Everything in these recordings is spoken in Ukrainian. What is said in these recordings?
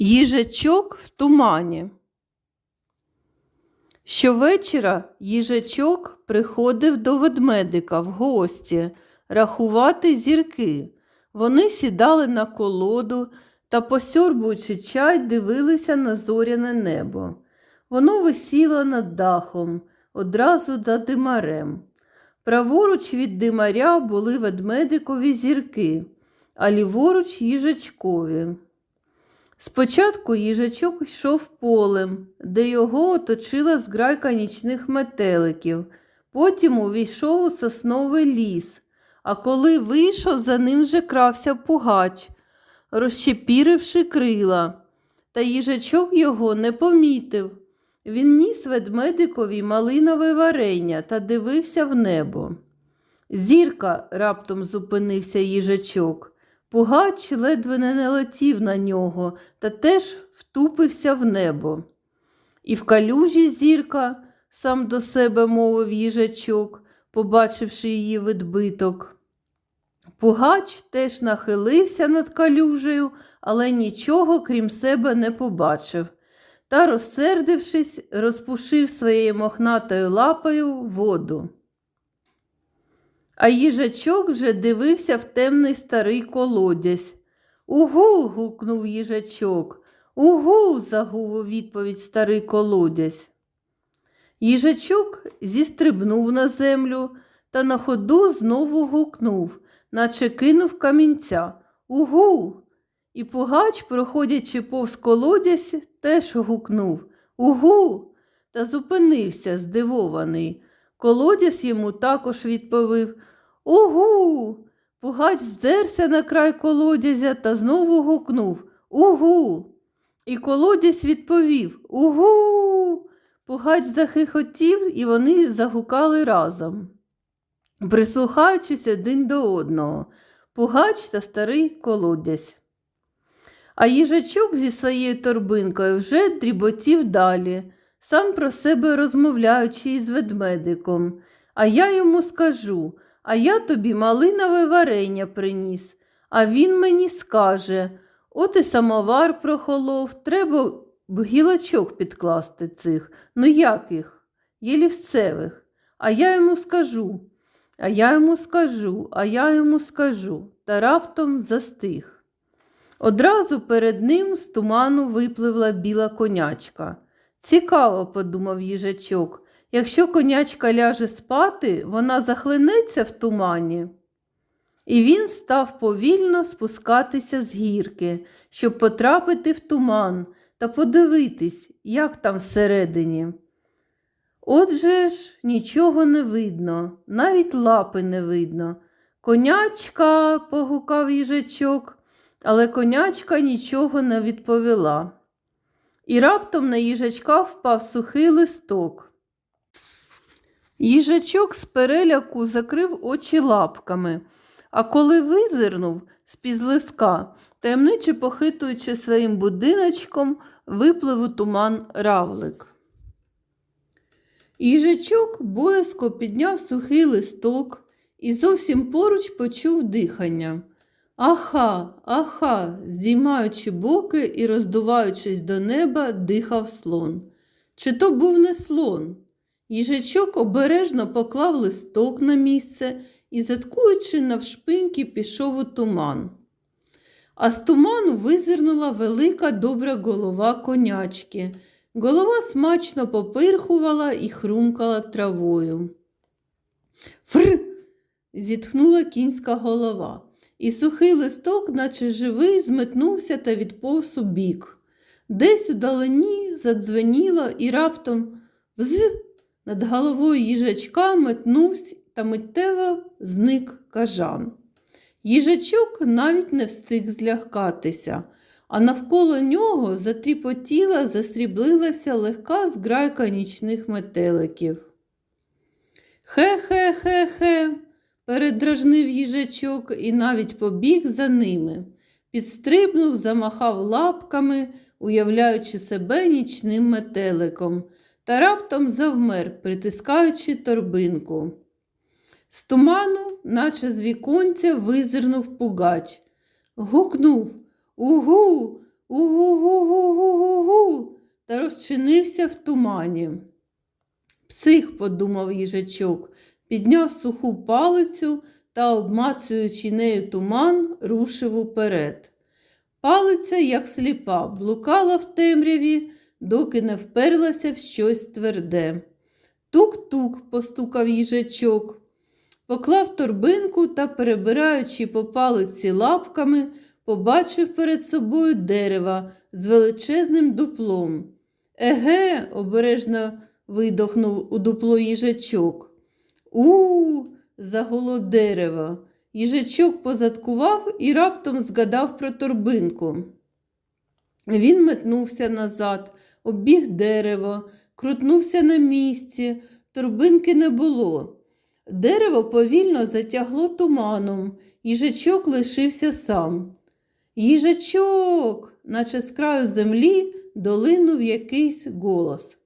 Їжачок в тумані. Щовечора їжачок приходив до ведмедика в гості рахувати зірки. Вони сідали на колоду та, посьорбуючи чай, дивилися на зоряне небо. Воно висіло над дахом, одразу за димарем. Праворуч від димаря були ведмедикові зірки, а ліворуч їжачкові. Спочатку їжачок йшов полем, де його оточила зграйка нічних метеликів. Потім увійшов у сосновий ліс, а коли вийшов, за ним же крався пугач, розчепіривши крила. Та їжачок його не помітив. Він ніс ведмедикові малинове варення та дивився в небо. Зірка раптом зупинився їжачок. Пугач ледве не налетів на нього та теж втупився в небо. І в калюжі зірка, сам до себе мовив їжачок, побачивши її відбиток. Пугач теж нахилився над калюжею, але нічого крім себе не побачив. Та, розсердившись, розпушив своєю мохнатою лапою воду. А їжачок вже дивився в темний старий колодязь. Угу. гукнув їжачок. Угу. загув у відповідь старий колодязь. Їжачок зістрибнув на землю та на ходу знову гукнув, наче кинув камінця. Угу. І пугач, проходячи повз колодязь, теж гукнув Угу. та зупинився, здивований. Колодязь йому також відповів Угу. Пугач здерся на край колодязя та знову гукнув Угу. І колодязь відповів Угу. Пугач захихотів, і вони загукали разом, прислухаючись один до одного, пугач та старий колодязь. А їжачок зі своєю торбинкою вже дріботів далі, сам про себе розмовляючи із ведмедиком. А я йому скажу, а я тобі малинове варення приніс. А він мені скаже от і самовар прохолов, треба б гілочок підкласти цих, ну яких? Єлівцевих. А я йому скажу, а я йому скажу, а я йому скажу, та раптом застиг. Одразу перед ним з туману випливла біла конячка. Цікаво, подумав їжачок, якщо конячка ляже спати, вона захлинеться в тумані. І він став повільно спускатися з гірки, щоб потрапити в туман та подивитись, як там всередині. Отже ж нічого не видно, навіть лапи не видно. Конячка, погукав їжачок, але конячка нічого не відповіла. І раптом на їжачка впав сухий листок. Їжачок з переляку закрив очі лапками, а коли визирнув з-під листка, таємниче похитуючи своїм будиночком, виплив у туман равлик. Їжачок боязко підняв сухий листок і зовсім поруч почув дихання. Аха, аха, здіймаючи боки і роздуваючись до неба, дихав слон. Чи то був не слон? Їжачок обережно поклав листок на місце і, заткуючи навшпиньки, пішов у туман. А з туману визирнула велика добра голова конячки. Голова смачно попирхувала і хрумкала травою. Фр. зітхнула кінська голова, і сухий листок, наче живий, зметнувся та відповз у бік. Десь у далині задзвеніло і раптом вз над головою їжачка метнувся та миттєво зник кажан. Їжачок навіть не встиг злякатися, а навколо нього затріпотіла, засріблилася легка зграйка нічних метеликів. Хе-хе-хе-хе, передражнив їжачок і навіть побіг за ними. Підстрибнув, замахав лапками, уявляючи себе нічним метеликом, та раптом завмер, притискаючи торбинку. З туману, наче з віконця, визирнув пугач. Гукнув Угу, угу-гу-гу. та розчинився в тумані. Псих, подумав їжачок, підняв суху палицю та, обмацуючи нею туман, рушив уперед. Палиця, як сліпа, блукала в темряві, доки не вперлася в щось тверде. Тук-тук, постукав їжачок, поклав торбинку та, перебираючи по палиці лапками, побачив перед собою дерева з величезним дуплом. Еге, обережно видохнув у дупло їжачок. У, загуло дерево. Їжачок позадкував і раптом згадав про торбинку. Він метнувся назад, обіг дерево, крутнувся на місці, торбинки не було. Дерево повільно затягло туманом, їжачок лишився сам. Їжачок, наче з краю землі, долинув якийсь голос.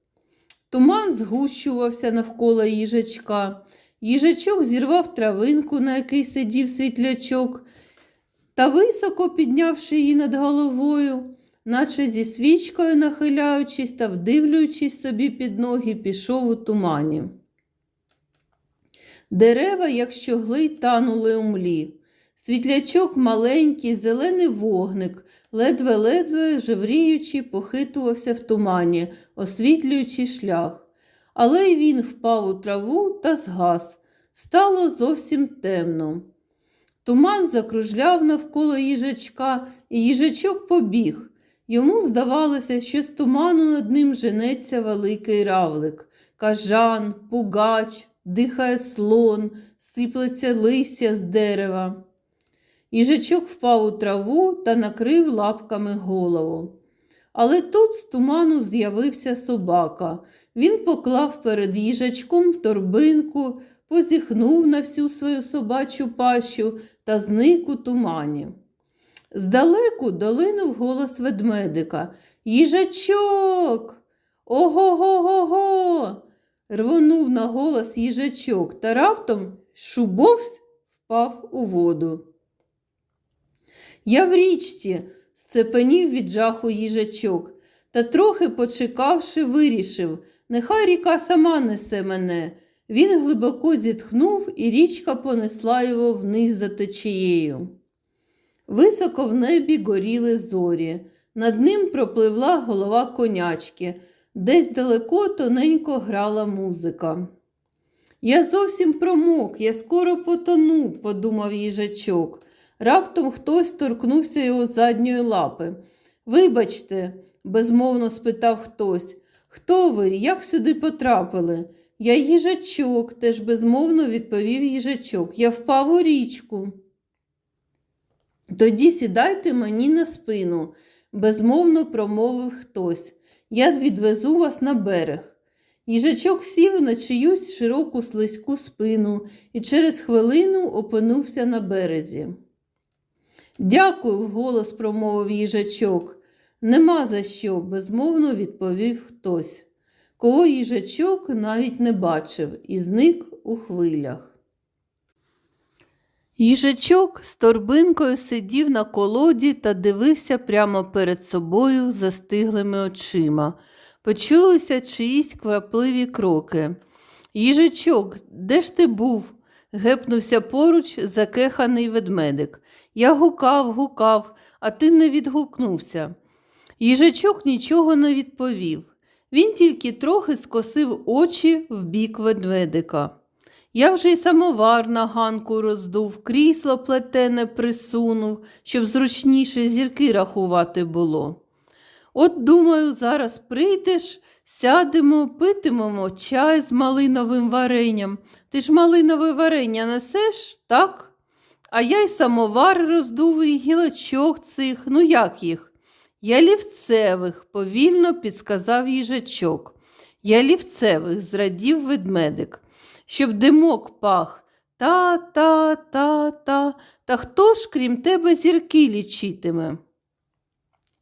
Туман згущувався навколо їжачка. Їжачок зірвав травинку, на якій сидів світлячок, та високо піднявши її над головою, наче зі свічкою нахиляючись та вдивлюючись собі під ноги, пішов у тумані. Дерева, як щогли, танули у млі. Світлячок маленький, зелений вогник, ледве-ледве жевріючи, похитувався в тумані, освітлюючи шлях. Але й він впав у траву та згас. Стало зовсім темно. Туман закружляв навколо їжачка, і їжачок побіг. Йому здавалося, що з туману над ним женеться великий равлик. Кажан, пугач, дихає слон, сиплеться листя з дерева. Їжачок впав у траву та накрив лапками голову. Але тут з туману з'явився собака. Він поклав перед їжачком торбинку, позіхнув на всю свою собачу пащу та зник у тумані. Здалеку долинув голос ведмедика. Їжачок. Ого-го-го-го. Рвонув на голос їжачок та раптом шубовсь впав у воду. Я в річці, сцепенів від жаху їжачок, та трохи почекавши, вирішив, нехай ріка сама несе мене. Він глибоко зітхнув, і річка понесла його вниз за течією. Високо в небі горіли зорі. Над ним пропливла голова конячки, десь далеко тоненько грала музика. Я зовсім промок, я скоро потону, подумав їжачок. Раптом хтось торкнувся його задньої лапи. Вибачте, безмовно спитав хтось. Хто ви? Як сюди потрапили? Я їжачок, теж безмовно відповів їжачок. Я впав у річку. Тоді сідайте мені на спину, безмовно промовив хтось. Я відвезу вас на берег. Їжачок сів на чиюсь широку слизьку спину і через хвилину опинився на березі. Дякую, вголос промовив їжачок. Нема за що, безмовно відповів хтось. Кого їжачок навіть не бачив і зник у хвилях. Їжачок з торбинкою сидів на колоді та дивився прямо перед собою застиглими очима. Почулися чиїсь квапливі кроки. Їжачок, де ж ти був? Гепнувся поруч закеханий ведмедик. Я гукав, гукав, а ти не відгукнувся. Їжачок нічого не відповів. Він тільки трохи скосив очі в бік ведмедика. Я вже й самовар на ганку роздув, крісло плетене присунув, щоб зручніше зірки рахувати було. От, думаю, зараз прийдеш, сядемо, питимемо чай з малиновим варенням. Ти ж малинове варення несеш, так? А я й самовар роздув і гілочок цих, ну як їх? Я лівцевих, повільно підсказав їжачок. Я лівцевих, зрадів ведмедик, щоб димок пах. Та, та, та, та, та хто ж, крім тебе, зірки лічитиме?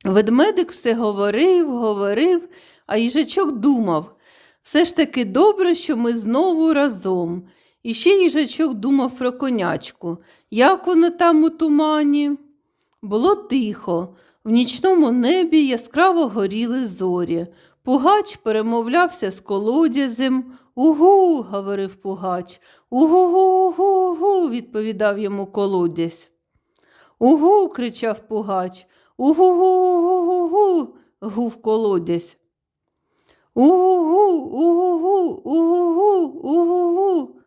Ведмедик все говорив, говорив, а їжачок думав все ж таки добре, що ми знову разом. І ще їжачок думав про конячку, як вона там у тумані. Було тихо, в нічному небі яскраво горіли зорі. Пугач перемовлявся з колодязем. Угу, говорив Пугач. Угу, угу, угу, угу» відповідав йому колодязь. Угу, кричав Пугач. Угу-гу-гу-гу-гу, гув колодязь. Угу-гу, угу-гу, угу-гу, угу-гу.